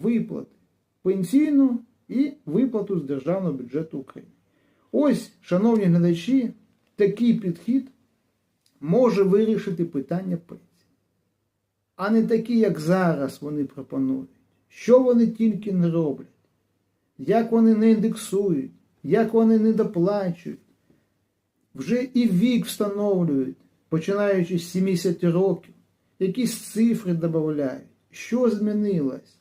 виплати пенсійну і виплату з державного бюджету України. Ось, шановні глядачі, такий підхід може вирішити питання пенсії. А не такі, як зараз вони пропонують. Що вони тільки не роблять, як вони не індексують, як вони не доплачують. Вже і вік встановлюють, починаючи з 70 років, якісь цифри додають. Що змінилось?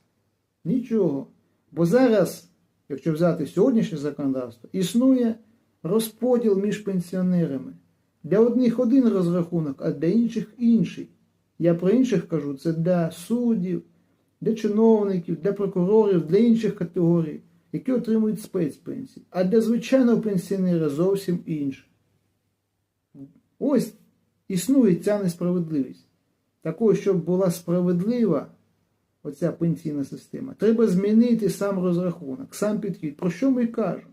Нічого. Бо зараз, якщо взяти сьогоднішнє законодавство, існує розподіл між пенсіонерами. Для одних один розрахунок, а для інших інший. Я про інших кажу, це для суддів, для чиновників, для прокурорів, для інших категорій, які отримують спецпенсії. А для звичайного пенсіонера зовсім інше. Ось існує ця несправедливість. Такою, щоб була справедлива оця пенсійна система, треба змінити сам розрахунок, сам підхід. Про що ми кажемо?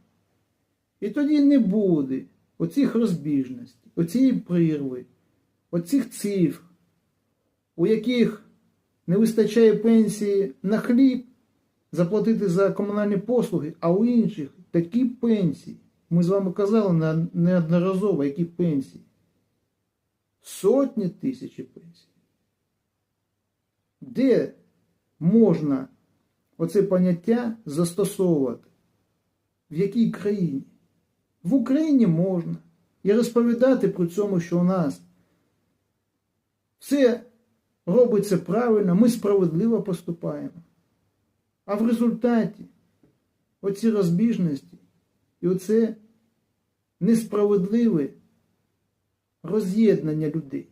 І тоді не буде оцих розбіжностей, оцієї прірви, оцих цифр, у яких не вистачає пенсії на хліб, заплатити за комунальні послуги, а у інших такі пенсії. Ми з вами казали неодноразово, які пенсії. Сотні тисяч пенсій. Де можна оце поняття застосовувати? В якій країні? В Україні можна. І розповідати про цьому, що у нас все робиться правильно, ми справедливо поступаємо. А в результаті оці розбіжності і оце несправедливе роз'єднання людей.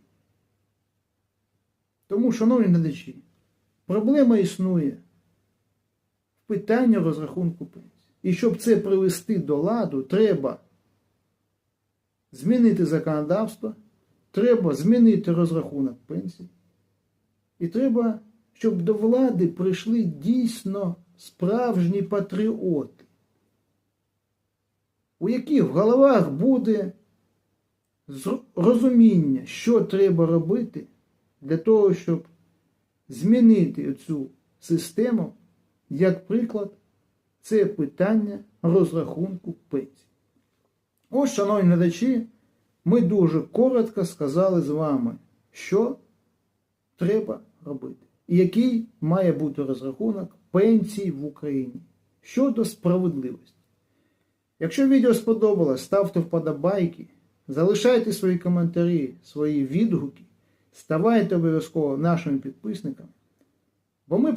Тому, шановні глядачі, проблема існує в питанні розрахунку пенсії. І щоб це привести до ладу, треба змінити законодавство, треба змінити розрахунок пенсії. І треба, щоб до влади прийшли дійсно справжні патріоти, у яких в головах буде розуміння, що треба робити для того, щоб змінити цю систему, як приклад, це питання розрахунку пенсій. Ось, шановні глядачі, ми дуже коротко сказали з вами, що треба робити. І який має бути розрахунок пенсій в Україні щодо справедливості. Якщо відео сподобалось, ставте вподобайки, залишайте свої коментарі, свої відгуки, ставайте обов'язково нашими підписниками, бо ми